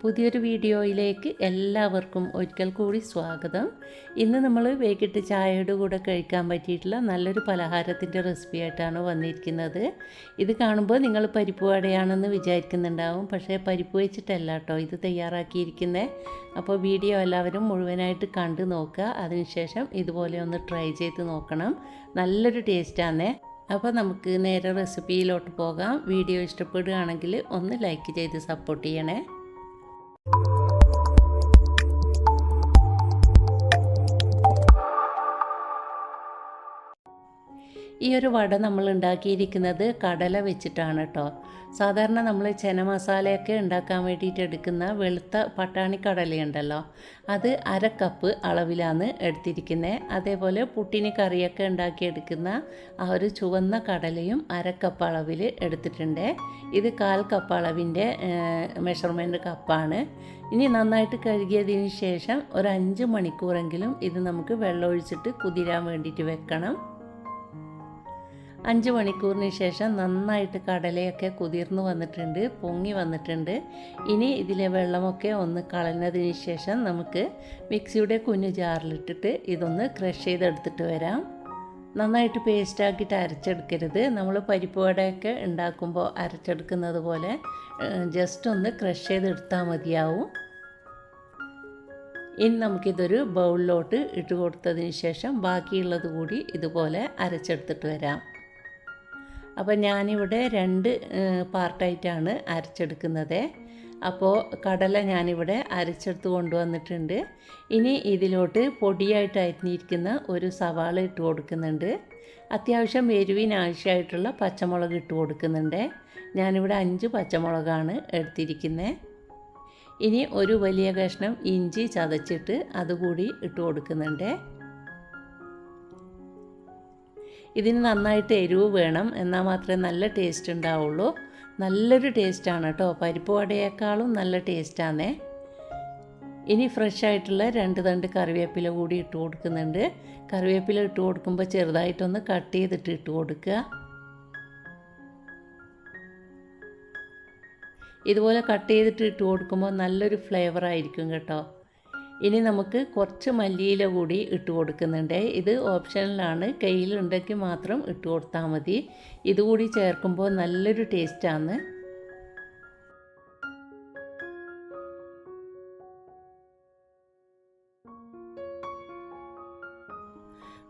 പുതിയൊരു വീഡിയോയിലേക്ക് എല്ലാവർക്കും ഒരിക്കൽ കൂടി സ്വാഗതം. ഇന്ന് നമ്മൾ വൈകിട്ട് ചായയുടെ കൂടെ കഴിക്കാൻ പറ്റിയിട്ടുള്ള നല്ലൊരു പലഹാരത്തിന്റെ റെസിപ്പി ആയിട്ടാണ് വന്നിരിക്കുന്നത്. ഇത് കാണുമ്പോൾ നിങ്ങൾ പരിപ്പ് വടയാണെന്ന് വിചാരിക്കുന്നുണ്ടാവും. പക്ഷേ പരിപ്പ് വെച്ചിട്ടല്ല കേട്ടോ ഇത് തയ്യാറാക്കിയിരിക്കുന്നത് അപ്പോൾ വീഡിയോ എല്ലാവരും മുഴുവനായിട്ട് കണ്ടു നോക്കുക. അതിനുശേഷം ഇതുപോലെ ഒന്ന് ട്രൈ ചെയ്ത് നോക്കണം. നല്ലൊരു ടേസ്റ്റാണേ അപ്പോൾ നമുക്ക് നേരെ റെസിപ്പിയിലോട്ട് പോകാം. വീഡിയോ ഇഷ്ടപ്പെടുകയാണെങ്കിൽ ഒന്ന് ലൈക്ക് ചെയ്ത് സപ്പോർട്ട് ചെയ്യണേ. ഈ ഒരു വട നമ്മൾ ഉണ്ടാക്കിയിരിക്കുന്നത് കടല വെച്ചിട്ടാണ് കേട്ടോ സാധാരണ നമ്മൾ ചെന മസാലയൊക്കെ ഉണ്ടാക്കാൻ വേണ്ടിയിട്ട് എടുക്കുന്ന വെളുത്ത പട്ടാണി കടലയുണ്ടല്ലോ. അത് അര കപ്പ് അളവിലാണ് എടുത്തിരിക്കുന്നത് അതേപോലെ പുട്ടിന് കറിയൊക്കെ ഉണ്ടാക്കിയെടുക്കുന്ന ആ ഒരു ചുവന്ന കടലയും അര കപ്പ് അളവിൽ എടുത്തിട്ടുണ്ട്. ഇത് കാൽ കപ്പ് അളവിന്റെ മെഷർമെന്റ് കപ്പാണ് ഇനി നന്നായിട്ട് കഴുകിയതിന് ശേഷം ഒരു അഞ്ച് മണിക്കൂറെങ്കിലും ഇത് നമുക്ക് വെള്ളമൊഴിച്ചിട്ട് കുതിരാൻ വേണ്ടിയിട്ട് വെക്കണം. അഞ്ച് മണിക്കൂറിന് ശേഷം നന്നായിട്ട് കടലയൊക്കെ കുതിർന്നു വന്നിട്ടുണ്ട് പൊങ്ങി വന്നിട്ടുണ്ട്. ഇനി ഇതിലെ വെള്ളമൊക്കെ ഒന്ന് കളഞ്ഞതിന് ശേഷം നമുക്ക് മിക്സിയുടെ കുഞ്ഞു ജാറിലിട്ടിട്ട് ഇതൊന്ന് ക്രഷ് ചെയ്തെടുത്തിട്ട് വരാം. നന്നായിട്ട് പേസ്റ്റാക്കിയിട്ട് അരച്ചെടുക്കരുത്. നമ്മൾ പരിപ്പ് വടയൊക്കെ ഉണ്ടാക്കുമ്പോൾ അരച്ചെടുക്കുന്നത് പോലെ ജസ്റ്റ് ഒന്ന് ക്രഷ് ചെയ്തെടുത്താൽ മതിയാവും. ഇനി നമുക്കിതൊരു ബൗളിലോട്ട് ഇട്ട് കൊടുത്തതിന് ശേഷം ബാക്കിയുള്ളത് കൂടി ഇതുപോലെ അരച്ചെടുത്തിട്ട് വരാം. അപ്പോൾ ഞാനിവിടെ രണ്ട് പാർട്ടായിട്ടാണ് അരച്ചെടുക്കുന്നത്. അപ്പോൾ കടല ഞാനിവിടെ അരച്ചെടുത്ത് കൊണ്ടുവന്നിട്ടുണ്ട്. ഇനി ഇതിലോട്ട് പൊടിയായിട്ട് അരിഞ്ഞിരിക്കുന്ന ഒരു സവാള ഇട്ട് കൊടുക്കുന്നുണ്ട്. അത്യാവശ്യം എരിവിന് ആവശ്യമായിട്ടുള്ള പച്ചമുളക് ഇട്ട് കൊടുക്കുന്നുണ്ട്. ഞാനിവിടെ അഞ്ച് പച്ചമുളകാണ് എടുത്തിരിക്കുന്നത് ഇനി ഒരു വലിയ കഷ്ണം ഇഞ്ചി ചതച്ചിട്ട് അതുകൂടി ഇട്ട് കൊടുക്കുന്നുണ്ട്. ഇതിന് നന്നായിട്ട് എരിവ് വേണം. എന്നാൽ മാത്രമേ നല്ല ടേസ്റ്റ് ഉണ്ടാവുള്ളൂ. നല്ലൊരു ടേസ്റ്റാണ് കേട്ടോ. പരിപ്പ് വടയേക്കാളും നല്ല ടേസ്റ്റാണേ ഇനി ഫ്രഷ് ആയിട്ടുള്ള രണ്ട് തണ്ട് കറിവേപ്പില കൂടി ഇട്ട് കൊടുക്കുന്നുണ്ട്. കറിവേപ്പില ഇട്ട് കൊടുക്കുമ്പോൾ ചെറുതായിട്ടൊന്ന് കട്ട് ചെയ്തിട്ട് ഇട്ട് കൊടുക്കുക. ഇതുപോലെ കട്ട് ചെയ്തിട്ട് ഇട്ട് കൊടുക്കുമ്പോൾ നല്ലൊരു ഫ്ലേവർ ആയിരിക്കും കേട്ടോ. ഇനി നമുക്ക് കുറച്ച് മല്ലിയില കൂടി ഇട്ട് കൊടുക്കുന്നുണ്ട്. ഇത് ഓപ്ഷനിലാണ്. കയ്യിലുണ്ടെങ്കിൽ മാത്രം ഇട്ട് കൊടുത്താൽ മതി. ഇതുകൂടി ചേർക്കുമ്പോൾ നല്ലൊരു ടേസ്റ്റാണ്.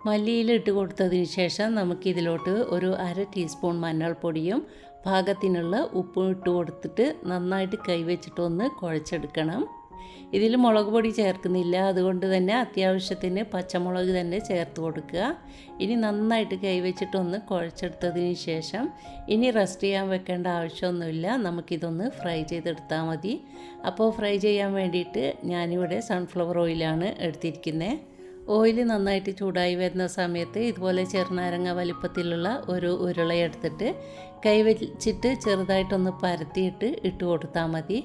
മല്ലിയിൽ ഇട്ട് കൊടുത്തതിന് ശേഷം നമുക്കിതിലോട്ട് ഒരു അര ടീസ്പൂൺ മഞ്ഞൾപ്പൊടിയും പാകത്തിനുള്ള ഉപ്പും ഇട്ട് കൊടുത്തിട്ട് നന്നായിട്ട് കൈവച്ചിട്ടൊന്ന് കുഴച്ചെടുക്കണം. ഇതിൽ മുളക് പൊടി ചേർക്കുന്നില്ല. അതുകൊണ്ട് തന്നെ അത്യാവശ്യത്തിന് പച്ചമുളക് തന്നെ ചേർത്ത് കൊടുക്കുക. ഇനി നന്നായിട്ട് കൈവച്ചിട്ടൊന്ന് കുഴച്ചെടുത്തതിന് ശേഷം ഇനി റെസ്റ്റ് ചെയ്യാൻ വെക്കേണ്ട ആവശ്യമൊന്നുമില്ല. നമുക്കിതൊന്ന് ഫ്രൈ ചെയ്തെടുത്താൽ മതി. അപ്പോൾ ഫ്രൈ ചെയ്യാൻ വേണ്ടിയിട്ട് ഞാനിവിടെ സൺഫ്ലവർ ഓയിലാണ് എടുത്തിരിക്കുന്നത്. ഓയിൽ നന്നായിട്ട് ചൂടായി വരുന്ന സമയത്ത് ഇതുപോലെ ചെറുനാരങ്ങ വലിപ്പത്തിലുള്ള ഒരു ഉരുളയെടുത്തിട്ട് കൈവച്ചിട്ട് ചെറുതായിട്ടൊന്ന് പരത്തിയിട്ട് ഇട്ട് കൊടുത്താൽ മതി.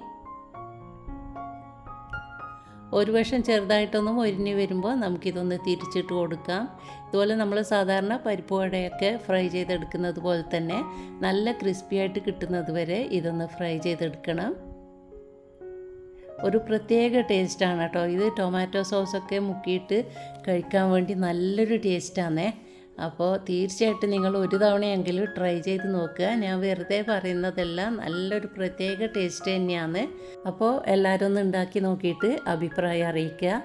ഒരു വശം ചെറുതായിട്ടൊന്ന് മൊരിഞ്ഞ് വരുമ്പോൾ നമുക്കിതൊന്ന് തിരിച്ചിട്ട് കൊടുക്കാം. ഇതുപോലെ നമ്മൾ സാധാരണ പരിപ്പ് വടയൊക്കെ ഫ്രൈ ചെയ്തെടുക്കുന്നത് പോലെ തന്നെ നല്ല ക്രിസ്പി ആയിട്ട് കിട്ടുന്നത് വരെ ഇതൊന്ന് ഫ്രൈ ചെയ്തെടുക്കണം. ഒരു പ്രത്യേക ടേസ്റ്റാണ് കേട്ടോ. ഇത് ടൊമാറ്റോ സോസൊക്കെ മുക്കിയിട്ട് കഴിക്കാൻ വേണ്ടി നല്ലൊരു ടേസ്റ്റാണേ അപ്പോൾ തീർച്ചയായിട്ടും നിങ്ങൾ ഒരു തവണയെങ്കിലും ട്രൈ ചെയ്ത് നോക്കുക. ഞാൻ വെറുതെ പറയുന്നതെല്ലാം നല്ലൊരു പ്രത്യേക ടേസ്റ്റ് തന്നെയാണ്. അപ്പോൾ എല്ലാവരും ഒന്ന് ഉണ്ടാക്കി നോക്കിയിട്ട് അഭിപ്രായം അറിയിക്കുക.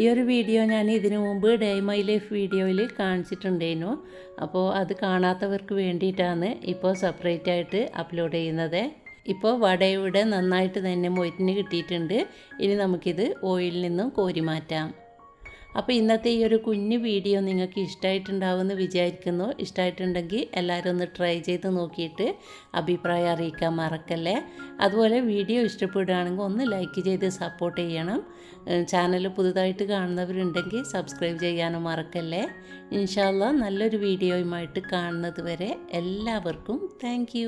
ഈ ഒരു വീഡിയോ ഞാൻ ഇതിനു മുമ്പ് ഡേ മൈ ലൈഫ് വീഡിയോയിൽ കാണിച്ചിട്ടുണ്ടായിരുന്നു. അപ്പോൾ അത് കാണാത്തവർക്ക് വേണ്ടിയിട്ടാണ് ഇപ്പോൾ സെപ്പറേറ്റ് ആയിട്ട് അപ്ലോഡ് ചെയ്യുന്നത്. ഇപ്പോൾ വടയുടെ നന്നായിട്ട് തന്നെ മൊയ്റ്റിന് കിട്ടിയിട്ടുണ്ട്. ഇനി നമുക്കിത് ഓയിലിൽ നിന്നും കോരി മാറ്റാം. അപ്പോൾ ഇന്നത്തെ ഈ ഒരു കുഞ്ഞു വീഡിയോ നിങ്ങൾക്ക് ഇഷ്ടമായിട്ടുണ്ടാവുമെന്ന് വിചാരിക്കുന്നു. ഇഷ്ടമായിട്ടുണ്ടെങ്കിൽ എല്ലാവരും ഒന്ന് ട്രൈ ചെയ്ത് നോക്കിയിട്ട് അഭിപ്രായം അറിയിക്കാൻ മറക്കല്ലേ. അതുപോലെ വീഡിയോ ഇഷ്ടപ്പെടുകയാണെങ്കിൽ ഒന്ന് ലൈക്ക് ചെയ്ത് സപ്പോർട്ട് ചെയ്യണം. ചാനൽ പുതുതായിട്ട് കാണുന്നവരുണ്ടെങ്കിൽ സബ്സ്ക്രൈബ് ചെയ്യാനും മറക്കല്ലേ. ഇൻഷാല്ല നല്ലൊരു വീഡിയോയുമായിട്ട് കാണുന്നത് വരെ എല്ലാവർക്കും താങ്ക്